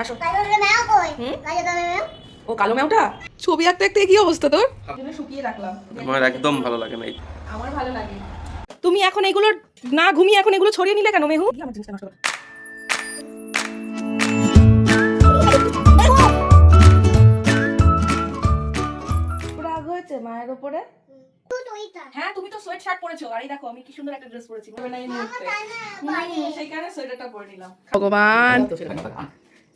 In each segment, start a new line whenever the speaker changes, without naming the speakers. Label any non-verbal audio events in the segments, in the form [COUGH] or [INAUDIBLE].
আসো। ও কালো মেওটা ছবি আঁকতে আঁকতে কি অবস্থা তোর? শুকিয়ে রাখলাম।
আমার একদম ভালো লাগে না
আমার ভালো লাগে। তুমি এখন এগুলো না ঘুমিয়ে এখন এগুলো ছড়িয়ে নিলে কেন মেহু? আমার জিনিসটা নষ্ট রাগ হয়েছে মায়ের উপরে?
তুই তো এটা
হ্যাঁ তুমি তো সোয়েট শার্ট পরেছো। আর এই দেখো আমি কি সুন্দর একটা ড্রেস পরেছি। সেই কারণে সোয়েটারটা পরে নিলাম। ভগবান।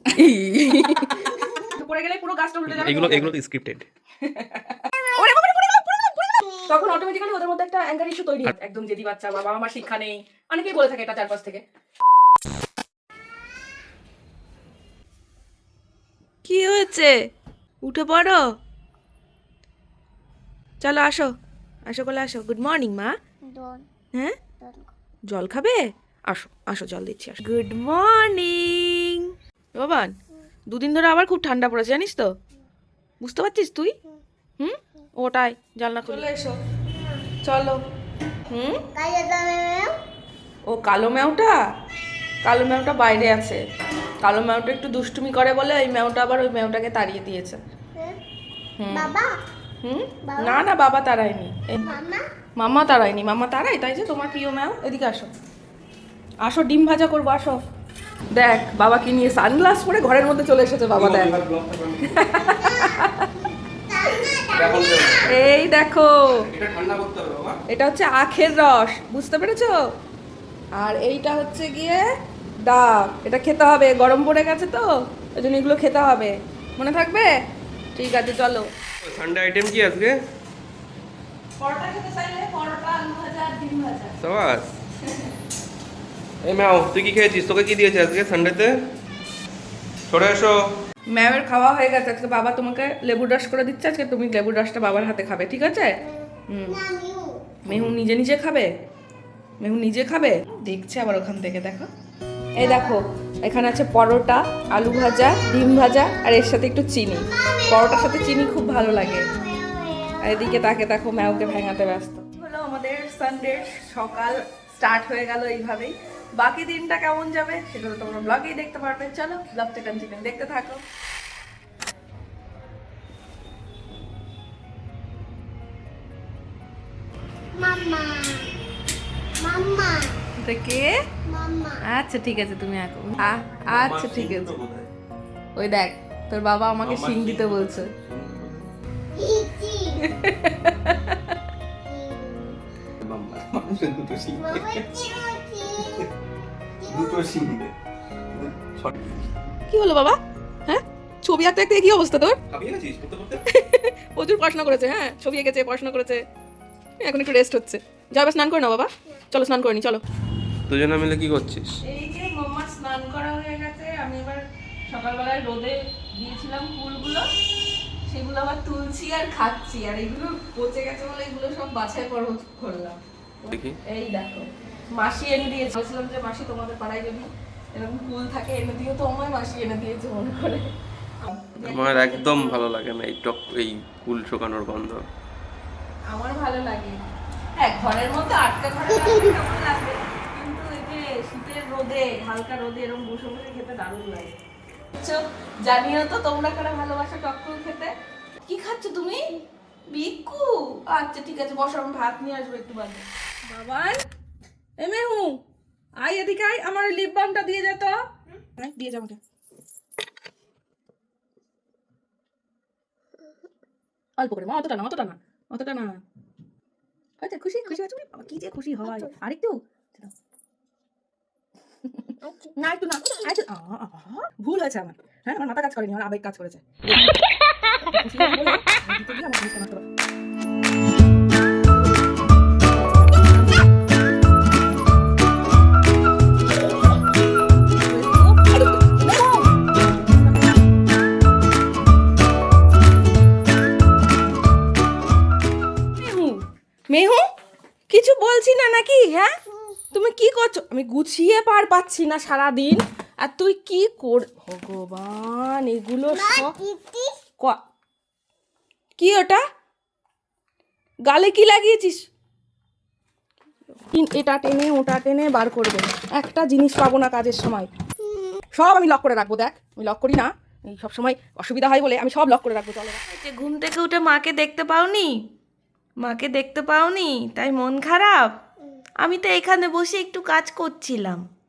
[LAUGHS] পরে গেলে পুরো গাছটা উল্টে যাবে
এগুলো এগুলো তো স্ক্রিপ্টেড
ওরে বাবারে, পড়ে পড়ে পড়ে গেলাম। তখন অটোমেটিক্যালি ওদের মধ্যে একটা অ্যাঙ্গার ইস্যু তৈরি হয়। একদম জেদি বাচ্চা বাবা আমার শিক্ষা নেই। অনেকেই বলে থাকে এটা চারপাশ থেকে। কি হয়েছে? উঠে পড়ো। চলো আসো। আসো বলে আসো। গুড মর্নিং মা। হ্যাঁ? জল খাবে? আসো আসো জল দিচ্ছি আসো। গুড মর্নিং বাবান দুদিন ধরে আবার খুব ঠান্ডা পড়েছে জানিস তো? বুঝতে পারছিস তুই? হুম? ওটাই জানলা খুলে। এসো। চলো। হুম? ও কালো ম্যাওটা? কালো ম্যাওটা বাইরে আছে। কালো ম্যাওটা একটু দুষ্টুমি করে বলে ওই ম্যাওটা আবার ওই ম্যাওটাকে তাড়িয়ে দিয়েছে। হুম।
বাবা?
হুম? না না বাবা তাড়ায়নি। এই
মামা?
মামা তাড়ায়নি মামা তাড়াই তাই যে তোমার প্রিয় ম্যাও। এদিকে আসো। আসো ডিম ভাজা করব আসো। দেখ বাবা কি নিয়ে সানগ্লাস পরে ঘরের মধ্যে চলে এসেছে বাবা দেখ। [LAUGHS] এই দেখো।
এটা ঠান্ডা করতে হবে বাবা।
এটা হচ্ছে আখের রস বুঝতে পেরেছ? আর এইটা হচ্ছে গিয়ে ডাব। এটা খেতে হবে গরম পড়ে গেছে তো ওই জন্য এগুলো খেতে হবে। মনে থাকবে? ঠিক আছে চলো।
সানডে আইটেম কি আজকে?
পরোটা খেতে চাইলে পরোটা আলু ভাজা আর ডিম ভাজা।
সবাস। [LAUGHS] এই ম্যাও তুই কি খেয়েছিস? তোকে কি দিয়েছে আজকে সানডেতে সরে এসো।
ম্যামের খাওয়া হয়ে গেছে। আজকে বাবা তোমাকে লেবু রস করে দিচ্ছে। আজকে তুমি লেবু রসটা বাবার হাতে খাবে ঠিক আছে? হুম। মেহু নিজে নিজে খাবে? মেহু নিজে খাবে? দেখছে আবার ওখান থেকে দেখো। এই দেখো এখানে আছে পরোটা আলু ভাজা ডিম ভাজা আর এর সাথে একটু চিনি। পরোটার সাথে চিনি খুব ভালো লাগে। আর এদিকে তাকে দেখো ম্যাওকে ভেঙাতে ব্যস্ত। হলো আমাদের সানডে সকাল স্টার্ট হয়ে গেল এইভাবেই। বাকি দিনটা কেমন যাবে সেটা তো তোমরা ব্লগেই দেখতে পারবে। চলো ব্লগটা কন্টিনিউ দেখতে থাকো। কে? আচ্ছা ঠিক আছে তুমি আঁকো আ- আচ্ছা ঠিক আছে। ওই দেখ তোর বাবা আমাকে শিং দিতে বলছে। [LAUGHS]
মামা
কি হলো বাবা? হ্যাঁ? ছবি আঁকতে আঁকতে কি অবস্থা তোর? [LAUGHS] প্রচুর পড়াশোনা করেছে হ্যাঁ? ছবি এঁকেছে পড়াশোনা করেছে। এখন একটু রেস্ট হচ্ছে। যাবে স্নান করে নাও বাবা। চলো স্নান করে নি চলো।
দুজনে মিলে কি করছিস?
এই যে মাম্মার স্নান করা হয়ে গেছে আমি এবার সকালবেলায় রোদে দিয়েছিলাম ফুলগুলো সেগুলো আবার তুলছি আর খাচ্ছি আর এগুলো পচে গেছে বলে এগুলো সব বাছাই পর্ব করলাম।
দেখি।
এই দেখো মাসি এনে দিয়েছে। বলছিলাম যে মাসি তোমাদের পাড়ায় যদি এরকম ফুল থাকে এনে দিও তো আমায় মাসি এনে দিয়েছে মনে করে।
আমার একদম ভালো লাগে না এই টক এই কুল শোকানোর গন্ধ।
আমার ভালো লাগে। হ্যাঁ ঘরের মধ্যে আটকা ঘরে কেমন লাগবে? কিন্তু এই যে শীতের রোদে হালকা রোদে এরকম বসে বসে খেতে দারুণ লাগে? জানিও তো তোমরা কারা ভালোবাসো টকটক খেতে। কি খাচ্ছ তুমি? বিকু আচ্ছা ঠিক আছে বসো আমি ভাত নিয়ে আসব একটু বাদে। বাবান এ মেহু আয় এদিকে আয় আমার লিপ বামটা দিয়ে যেত দিয়ে যাও অল্প করে মা অতটা না অতটা না অতটা না। আচ্ছা খুশি খুশি আছো কি যে খুশি হয়। আরেকটু? না একটু না। আরেকটু আ, আ, আ, ভুল হয়েছে আমার। হ্যাঁ আমার মাথা কাজ করেনি, আমার আবেগ কাজ করেছে। মেহু কিছু বলছি না নাকি? হ্যাঁ? তুমি কি করছ? আমি গুছিয়ে পার পাচ্ছি না সারা দিন আর তুই কি কর ভগবান এগুলো সব ক- কি? ওটা? গালে কি লাগিয়েছিস? কি- এটা টেনে ওটা টেনে বার করবে একটা জিনিস পাবো না কাজের সময়।
সব আমি লক করে রাখব দেখ। আমি লক করি না। এই সবসময় অসুবিধা হয় বলে আমি সব লক করে রাখব চলো।
যে ঘুম থেকে উঠে মাকে দেখতে পাওনি? মাকে দেখতে পাওনি? তাই মন খারাপ? আমি তো এখানে বসে একটু কাজ করছিলাম।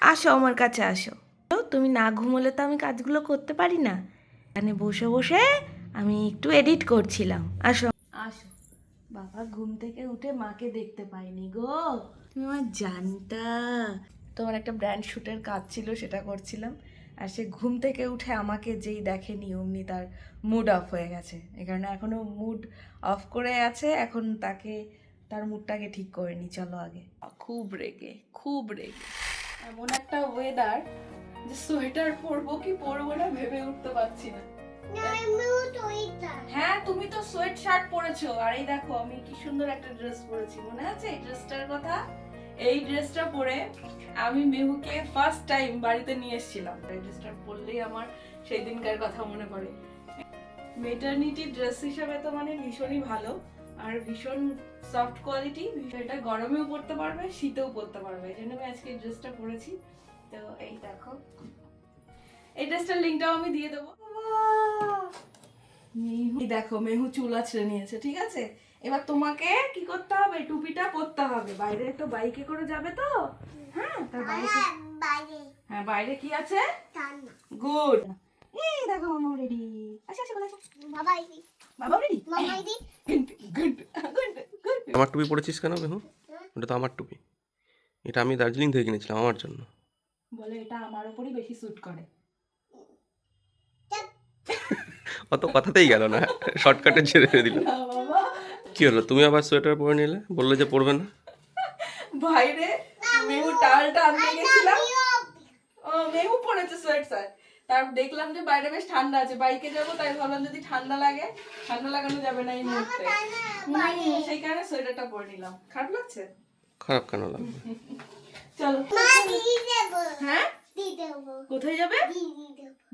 আসো আমার কাছে আসো। তো তুমি না ঘুমোলে তো আমি কাজগুলো করতে পারি না। এখানে বসে বসে আমি একটু এডিট করছিলাম। আসো। আসো। বাবা ঘুম থেকে উঠে মাকে দেখতে পাইনি গো। তুমি আমার জানতা। তোমার একটা ব্র্যান্ড শ্যুটের কাজ ছিল, সেটা করছিলাম। আর সে ঘুম থেকে উঠে আমাকে যেই দেখেনি, অমনি তার মুড অফ হয়ে গেছে। এই কারণে এখনও মুড অফ করে আছে, এখন তাকে, তার মুডটাকে ঠিক করে নি। চলো আগে। খুব রেগে খুব রেগে। এমন একটা ওয়েদার যে সোয়েটার পরবো কি পরবো না ভেবে উঠতে পারছি না। হ্যাঁ তুমি তো সোয়েট শার্ট পরেছো। আর এই দেখো আমি কি সুন্দর একটা ড্রেস পরেছি। মনে আছে এই ড্রেসটার কথা? এই ড্রেসটা পরে আমি মেহুকে ফার্স্ট টাইম বাড়িতে নিয়ে এসেছিলাম। এই ড্রেসটা পরলেই আমার সেই দিনকার কথা মনে পড়ে। মেটার্নিটি ড্রেস হিসাবে তো মানে ভীষণই ভালো। আর ভীষণ সফট কোয়ালিটি এটা গরমেও পরতে পারবে শীতেও পরতে পারবে। এই জন্য আমি আজকে এই ড্রেসটা পরেছি। তো এই দেখো। এই ড্রেসটার লিঙ্কটাও আমি দিয়ে দেবো। মেহু দেখো মেহু চুল আছড়ে নিয়েছে ঠিক আছে? এবার তোমাকে কি করতে হবে? টুপিটা পরতে হবে। বাইরে একটু বাইকে করে যাবে তো? হ্যাঁ তার বাইরে
হ্যাঁ, বাইরে।
হ্যাঁ কি আছে? গুড এই দেখো মামা রেডি। আচ্ছা আচ্ছা বলে
বাবা
বাবা ready [LAUGHS] good good good good.
আমার টুপি পরেছিস কেন বেহু ওটা তো আমার টুপি। এটা আমি দার্জিলিং থেকে কিনেছিলাম আমার জন্য।
বলে এটা আমার উপরই বেশি স্যুট করে। [LAUGHS]
অত কথাতেই গেল না। শর্টকাটে ছেড়ে দিল। কি হলো? তুমি আবার সোয়েটার পরে নিলে? বললে যে পরবে না?
বাইরে মেহু টাওয়ালটা আনতে গেছিলাম। ও মেহু পড়েছে সোয়েটার। তার দেখলাম যে বাইরে বেশ ঠান্ডা আছে বাইকে যাব তাই ভাবলাম যদি ঠান্ডা লাগে ঠান্ডা লাগানো যাবে না এই মুহূর্তে। সেই কারণে সোয়েটারটা পরে নিলাম। খারাপ লাগছে?
খারাপ কেন লাগবে?
চলো।
মা দিদি দেব
হ্যাঁ? কোথায় যাবে?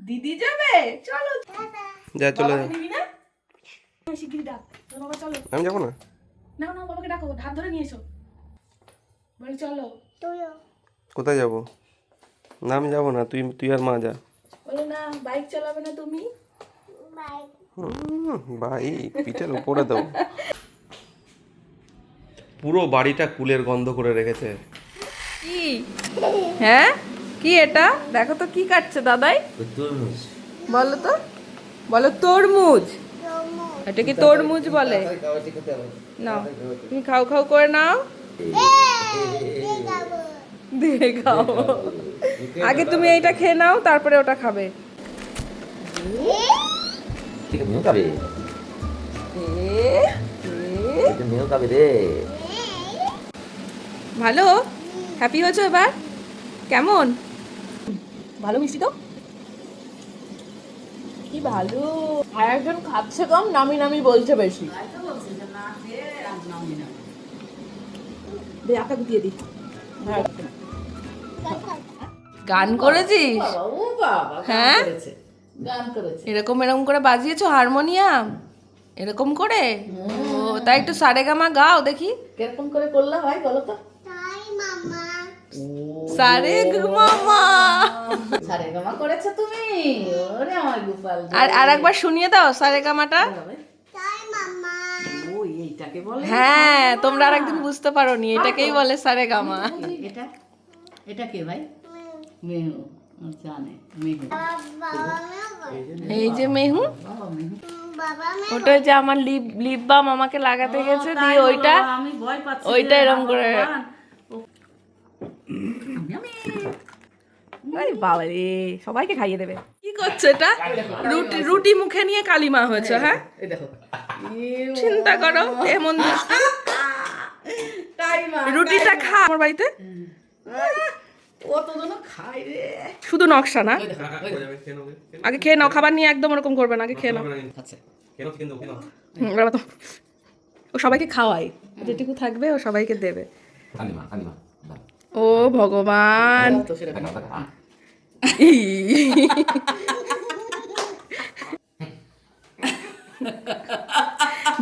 দিদি
যাবে। চলো।
যা চলে আমি যাব না?
না না বাবাকে ডাকো। হাত ধরে নিয়ে এসো। বলি চলো।
কোথায় যাব? না আমি যাব না। তুই তুই আর মা যা।
বলে না বাইক চালাবে না তুমি?
পিঠের উপরে দেবো পুরো বাড়িটা কুলের গন্ধ করে রেখেছে।
কি? হ্যাঁ? কি এটা? দেখো তো কি কাটছে দাদাই। বলো তো। বলো তরমুজ। এটা কি তরমুজ বলে? নাও। তুমি খাও খাও করে নাও।
দিয়ে
খাও। আগে তুমি এইটা খেয়ে নাও তারপরে ওটা খাবে।
kali
ভালো? হ্যাপি হয়েছো এবার? কেমন? ভালো মিষ্টি তো? কি ভালো? আর একজন খাচ্ছে কম নামি নামি বলছে বেশি। দে দিয়ে দি। গান করেছিস? হ্যাঁ? এরকম এরকম করে বাজিয়েছো হারমোনিয়াম? এরকম করে? ও তাই একটু সারেগামা গাও দেখি।
কীরকম করে করলে হয় বলো তো?
মামা
সারে মামা।
সারে গামা করেছ তুমি? ওরে আমার গোপাল
আর আর একবার শুনিয়ে দাও সারেগামাটা।
তাই মামা।
ও এইটাকে বলে
হ্যাঁ তোমরা আর একদিন বুঝতে পারো। নি এটাকেই বলে সারেগামা।
এটা এটা কে ভাই? মেহু জানে মেহু।
এই যে মেহু। ওটা যে আমার লিপ লিপ বাম আমাকে লাগাতে গেছে দিয়ে ওইটা
আমি ভয় পাচ্ছি
ওইটা
রে,
এরম করে
বাবা।
রে সবাইকে খাইয়ে দেবে। কি করছে এটা? রুটি রুটি মুখে নিয়ে কালিমা হয়েছে হ্যাঁ? চিন্তা করো এমন দুষ্টু। রুটিটা খা আমার বাড়িতে। শুধু নকশা না। আগে খেয়ে নাও খাবার নিয়ে একদম ওরকম করবে না আগে খেয়ে নাও।
আচ্ছা
ও সবাইকে খাওয়াই। যেটুকু থাকবে ও সবাইকে দেবে. ও ভগবান.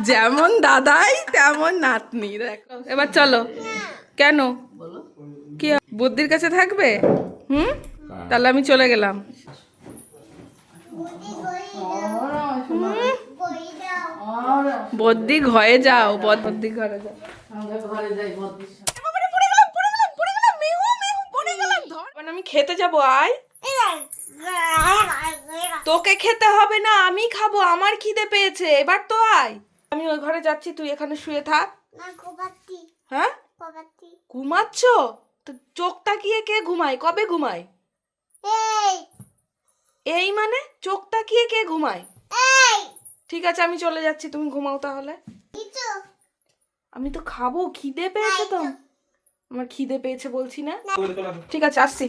যেমন দাদাই তেমন নাতনি। দেখো এবার চলো। কেন?
বলো।
বুদ্ধির কাছে থাকবে? হুম? তাহলে আমি চলে গেলাম।
বই
বদ্দি ঘরে যাও বদ্দি ঘরে যাও। এবার আমি খেতে যাব আয়। তোকে খেতে হবে না আমি খাব আমার খিদে পেয়েছে এবার তো আয়। আমি ওই ঘরে যাচ্ছি তুই এখানে শুয়ে থাক।
না কোবাতি
হ্যাঁ?
কোবাতি
ঘুমাচ্ছ? তো চোখ তাকিয়ে কে ঘুমায়? কবে ঘুমায়?
এই।
এই মানে? চোখ তাকিয়ে কে ঘুমায়? ঠিক আছে আমি চলে যাচ্ছি তুমি ঘুমাও তাহলে। আমি তো খাব খিদে পেয়েছে তো। আমার খিদে পেয়েছে বলছি না। ঠিক আছে আসছি।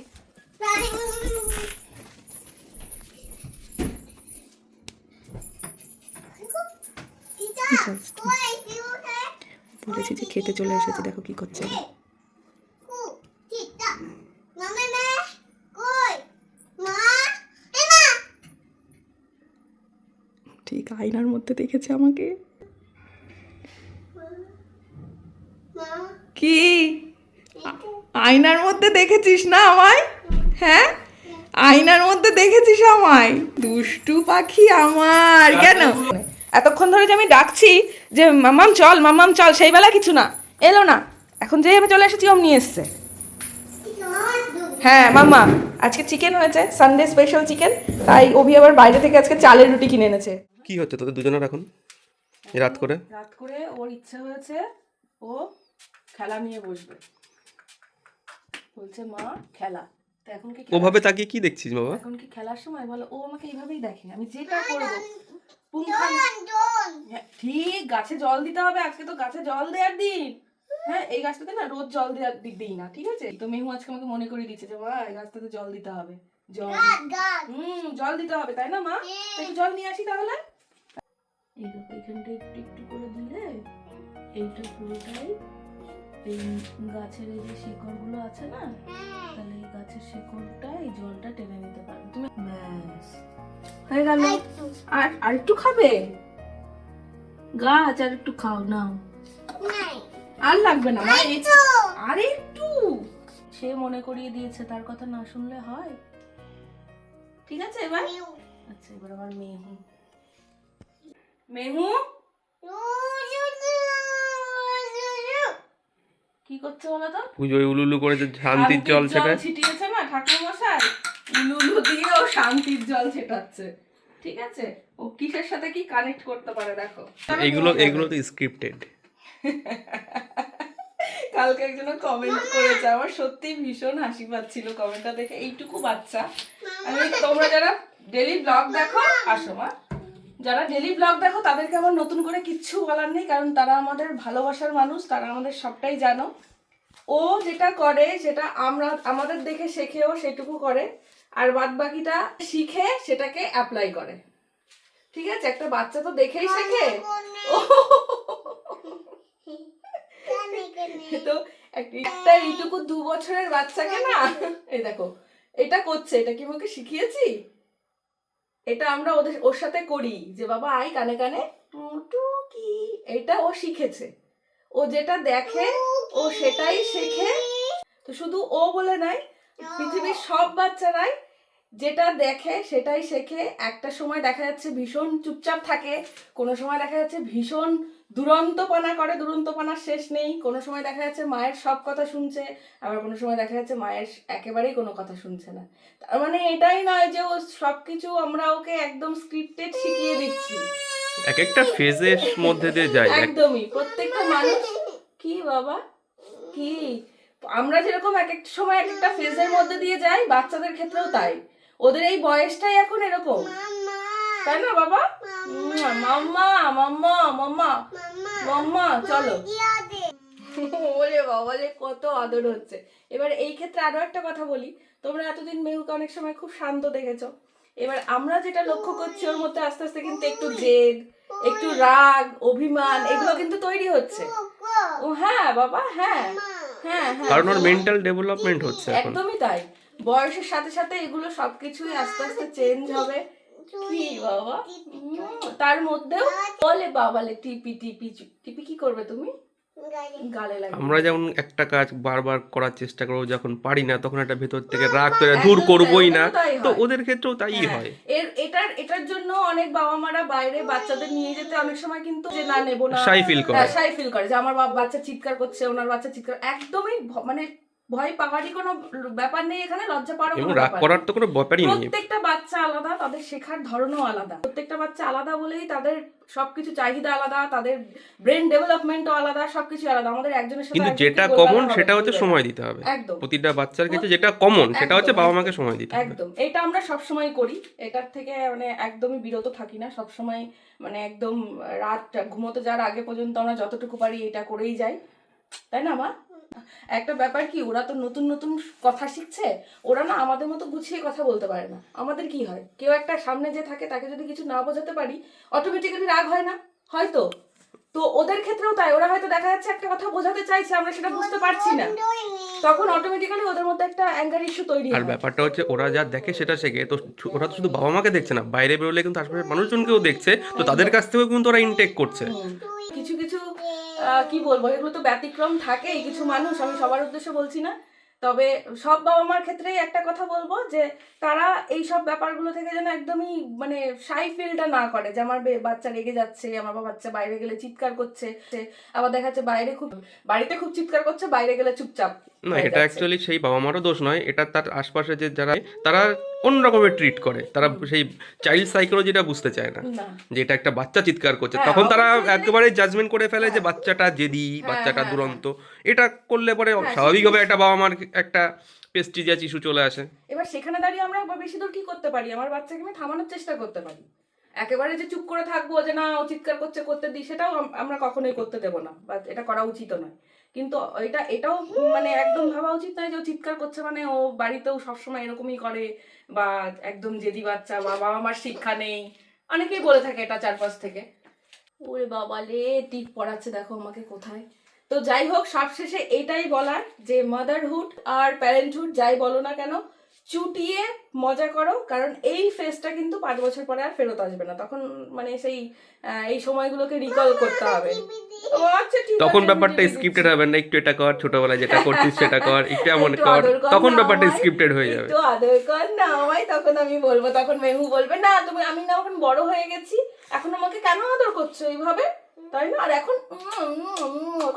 বলেছি যে খেতে চলে এসেছে দেখো কি করছে। আয়নার মধ্যে দেখেছে আমাকে। কি? আয়নার মধ্যে দেখেছিস না আমায়? হ্যাঁ? আয়নার মধ্যে দেখেছিস আমায়? দুষ্টু পাখি আমার, কেন? এতক্ষণ ধরে যে আমি ডাকছি যে মামাম চল মামাম চল, সেই বেলা কিছু না। এলো না। এখন যেই আমি চলে এসেছি, অমনি এসছে। হ্যাঁ মাম্মা, আজকে চিকেন হয়েছে সানডে স্পেশাল চিকেন তাই অভি আবার বাইরে থেকে আজকে চালের রুটি কিনে এনেছে।
কি হচ্ছে? তোদের দুজনের এখন? রাত করে?
রাত করে ওর ইচ্ছে হয়েছে ও খেলা নিয়ে বসবে। বলছে মা খেলা। তা এখন কি খেলা-
ওভাবে তাকিয়ে কি দেখছিস বাবা?
এখন কি খেলার সময়? বলো ও আমাকে এইভাবেই দেখে। আমি যেটা করব হ্যাঁ, ঠিক গাছে জল দিতে হবে। আজকে তো গাছে জল দেওয়ার দিন। হ্যাঁ এই গাছটাতে না রোজ জল দেওয়ার দি- দিই না ঠিক আছে? তো মেহু আজকে আমাকে মনে করে দিচ্ছে যে মা এই গাছটাতে জল দিতে হবে। জল। হুম জল দিতে হবে তাই না মা? তো একটু জল নিয়ে আসি তাহলে? এখানটা একটু একটু করে দিলে এইটা পুরোটাই এই গাছের এই যে শিকড়গুলো আছে না তাহলে এই গাছের শিকড়টা এই জলটা টেনে নিতে পারবে। তুমি ব্যাস। হয়ে গেল। আর আর একটু খাবে? গাছ আর একটু খাও নাও। আর লাগবে না আর একটু। সে মনে করিয়ে দিয়েছে তার কথা না শুনলে হয়। ঠিক আছে এবার? আচ্ছা এবার আবার মেহু মেহু? কি করছে বলো তো
পুজোয় উলুলু করে যে শান্তির জল
ছিটিয়েছে না ঠাকুর মশাই শান্তির জল ছেটাচ্ছে। ঠিক আছে? ও কিসের সাথে কি কানেক্ট করতে পারে দেখো।
এগুলো এগুলো তো স্ক্রিপ্টেড
কালকে একজন কমেন্ট করেছে আমার সত্যি ভীষণ হাসি পাচ্ছিল কমেন্টটা দেখে। এইটুকু বাচ্চা। আমি তোমরা যারা ডেলি ব্লগ দেখো আসো মা। যারা ডেলি ব্লগ দেখো তাদেরকে আমার নতুন করে কিচ্ছু বলার নেই কারণ তারা আমাদের ভালোবাসার মানুষ তারা আমাদের সবটাই জানো। ও যেটা করে সেটা আমরা আমাদের দেখে শেখেও সেটুকু করে আর বাদ বাকিটা শিখে সেটাকে অ্যাপ্লাই করে। ঠিক আছে? একটা বাচ্চা তো দেখেই শেখে। তো একটা এইটুকু দু বছরের বাচ্চাকে না এই দেখো এটা করছে এটা কি মুখে শিখিয়েছি? এটা আমরা ওদের, ওর সাথে করি যে, বাবা আই কানে কানে। টুকি এটা ও শিখেছে। ও যেটা দেখে, ও সেটাই শেখে। তো শুধু ও বলে নাই, পৃথিবীর সব বাচ্চারাই যেটা দেখে সেটাই শেখে। একটা সময় দেখা যাচ্ছে ভীষণ চুপচাপ থাকে কোনো সময় দেখা যাচ্ছে ভীষণ দুরন্তপনা করে দুরন্তপনার শেষ নেই। কোনো সময় দেখা যাচ্ছে মায়ের সব কথা শুনছে আবার কোনো সময় দেখা যাচ্ছে মায়ের একেবারেই কোনো কথা শুনছে না। তার মানে এটাই নয় যে ও সব কিছু আমরা ওকে একদম স্ক্রিপ্টেড শিখিয়ে দিচ্ছি।
এক একটা ফেজের মধ্যে দিয়ে যায়।
একদমই প্রত্যেকটা মানুষ কি বাবা কি? আমরা যেরকম এক একটা সময় এক একটা ফেজের মধ্যে দিয়ে যাই বাচ্চাদের ক্ষেত্রেও তাই। ওদের এই বয়সটাই এখন এরকম। তাই না বাবা? মাম্মা। মাম্মা মাম্মা মাম্মা চলো। [LAUGHS] ওরে বাবালে কত আদর হচ্ছে। এবার এই ক্ষেত্রে আরও একটা কথা বলি। তোমরা এতদিন মেহুকে অনেক সময় খুব শান্ত দেখেছ। এবার আমরা যেটা লক্ষ্য করছি ওর মধ্যে আস্তে আস্তে কিন্তু একটু জেদ একটু রাগ অভিমান এগুলো কিন্তু তৈরি হচ্ছে। ও হ্যাঁ বাবা হ্যাঁ। হ্যাঁ হ্যাঁ।
কারণ ওর মেন্টাল ডেভেলপমেন্ট হচ্ছে
একদমই তাই। বয়সের সাথে সাথে এগুলো সবকিছুই আস্তে আস্তে চেঞ্জ হবে। কি বাবা? তার মধ্যেও বলে বাবালে টিপি টিপি টিপি কি করবে তুমি?
গাড়ি
গালে লাগে
আমরা যেমন একটা কাজ বারবার করার চেষ্টা করব যখন পারি না তখন একটা ভেতর থেকে রাগ তৈরি দূর করবোই না।
তাই
তো ওদের ক্ষেত্রেও তাই
হ্যাঁ,
হয়।
এর এটার এটার জন্য অনেক বাবা মারা বাইরে বাচ্চাদের নিয়ে যেতে অনেক সময় কিন্তু যে না নেব না।
Shy feel করে।
সাই ফিল করে যে আমার বাচ্চা চিৎকার করছে ওনার বাচ্চা চিৎকার একদমই মানে ভয় পাওয়ারই কোনো ব্যাপার নেই এখানে লজ্জা পাওয়ার কোনো
রাগ। করার তো কোনো ব্যাপারই নেই।
প্রত্যেকটা বাচ্চা আলাদা তাদের শেখার ধরনও আলাদা। প্রত্যেকটা বাচ্চা আলাদা বলেই তাদের সবকিছু চাহিদা আলাদা তাদের ব্রেন ডেভেলপমেন্টও আলাদা সবকিছু আলাদা। আমাদের একজনের সাথে
কিন্তু যেটা কমন সেটা হচ্ছে সময় দিতে হবে।
একদম।
প্রতিটা বাচ্চার ক্ষেত্রে যেটা কমন সেটা হচ্ছে বাবা মাকে সময় দিতে হবে।
একদম। এটা আমরা সব সময় করি। এটার থেকে মানে একদমই বিরত থাকি না। সব সময় মানে একদম রাত ঘুমোতে যাওয়ার আগে পর্যন্ত আমরা যতটুকু পারি এটা করেই যাই। তাই না মা? একটা ব্যাপার কি ওরা তো নতুন নতুন কথা শিখছে ওরা না আমাদের মতো গুছিয়ে কথা বলতে পারে না। আমাদের কি হয়? কেউ একটা সামনে যে থাকে তাকে যদি কিছু না বোঝাতে পারি অটোমেটিক্যালি রাগ হয় না হয়তো? তো ওদের ক্ষেত্রেও তাই ওরা হয়তো দেখা যাচ্ছে একটা কথা বোঝাতে চাইছে আমরা সেটা বুঝতে পারছি না। তখন অটোমেটিক্যালি ওদের মধ্যে একটা অ্যাঙ্গার ইস্যু তৈরি
আর ব্যাপারটা হচ্ছে ওরা যা দেখে সেটা শেখে তো ওরা তো শুধু বাবা মাকে দেখছে না বাইরে বেরোলে কিন্তু আশেপাশের মানুষজনকেও দেখছে তো তাদের কাছ থেকেও কিন্তু ওরা ইনটেক করছে।
কিছু কি বলব? এগুলো তো ব্যতিক্রম থাকেই, কিছু মানুষ, আমি সবার উদ্দেশ্যে বলছি না। তবে সব বাবা মার ক্ষেত্রেই একটা কথা বলব যে, তারা এই সব ব্যাপারগুলো থেকে যেন একদমই মানে সাই ফিলটা না করে যে, আমার বাচ্চা রেগে যাচ্ছে, আমার বাচ্চা বাইরে গেলে চিৎকার করছে আবার দেখা যাচ্ছে বাইরে খুব বাড়িতে খুব চিৎকার করছে, বাইরে গেলে চুপচাপ।
না এটা অ্যাকচুয়ালি সেই বাবা মারও দোষ নয় এটা তার আশপাশে যে যারা তারা অন্য রকমের ট্রিট করে তারা সেই চাইল্ড সাইকোলজিটা বুঝতে চায় না যে এটা একটা বাচ্চা চিৎকার করছে।
হ্যাঁ,
তখন তারা। একেবারে জাজমেন্ট করে ফেলে যে বাচ্চাটা জেদি বাচ্চাটা
হ্যাঁ,
দুরন্ত। এটা করলে পরে
হ্যাঁ,
স্বাভাবিকভাবে একটা বাবা মার একটা পেস্টিজিয়াস ইস্যু চলে আসে।
এবার সেখানে দাঁড়িয়ে আমরা একবার বেশি দূর কি করতে পারি? আমার বাচ্চাকে আমি থামানোর চেষ্টা করতে পারি। একেবারে যে চুপ করে থাকব যে না ও চিৎকার করছে করতে দিই সেটাও আমরা কখনোই করতে দেবো না বা এটা করা উচিত নয়। কিন্তু এটা, এটাও মানে একদম ভাবা উচিত নয় যে ও চিৎকার করছে মানে ও বাড়িতেও সবসময় এরকমই করে বা একদম জেদি বাচ্চা বা বাবা মার শিক্ষা নেই। অনেকেই বলে থাকে এটা চারপাশ থেকে। ওরে বাবা লে টিপ পড়াচ্ছে দেখো আমাকে কোথায়। তো যাই হোক, সবশেষে এটাই বলার যে মাদারহুড আর প্যারেন্টহুড যাই বলো না কেন চুটিয়ে মজা করো কারণ এই ফেজটা কিন্তু পাঁচ বছর পরে আর ফেরত আসবে না। তখন মানে সেই এই সময়গুলোকে রিকল করতে হবে। আচ্ছা
তখন ব্যাপারটা স্ক্রিপ্টেড হবে না একটু এটা কর ছোটবেলায় যেটা করতিস সেটা কর একটু এমন কর তখন ব্যাপারটা স্ক্রিপ্টেড হয়ে যাবে।
একটু আদর কর না আমায় তখন আমি বলব তখন মেহু বলবে না তুমি আমি না এখন বড় হয়ে গেছি এখন আমাকে কেন আদর করছ এইভাবে? তাই না? আর এখন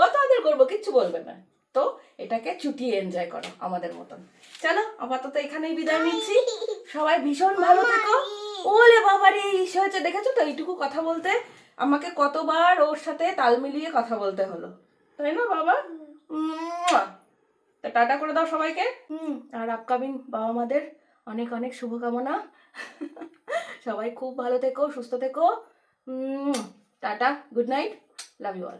কত আদর করব কিচ্ছু বলবে না। তো এটাকে চুটিয়ে এনজয় করো আমাদের মতন। চলো, আপাতত এখানেই বিদায় নিচ্ছি। সবাই ভীষণ ভালো থেকো। ওলে বাবারে, ইস হয়েছে, দেখেছ তো? এইটুকু কথা বলতে আমাকে কতবার ওর সাথে তাল মিলিয়ে কথা বলতে হলো। তাই না, বাবা? তা টাটা করে দাও সবাইকে। হুম, আর আপকামিং বাবা মাদের অনেক অনেক শুভকামনা। সবাই খুব ভালো থেকো, সুস্থ থেকো। Tata, good night love you all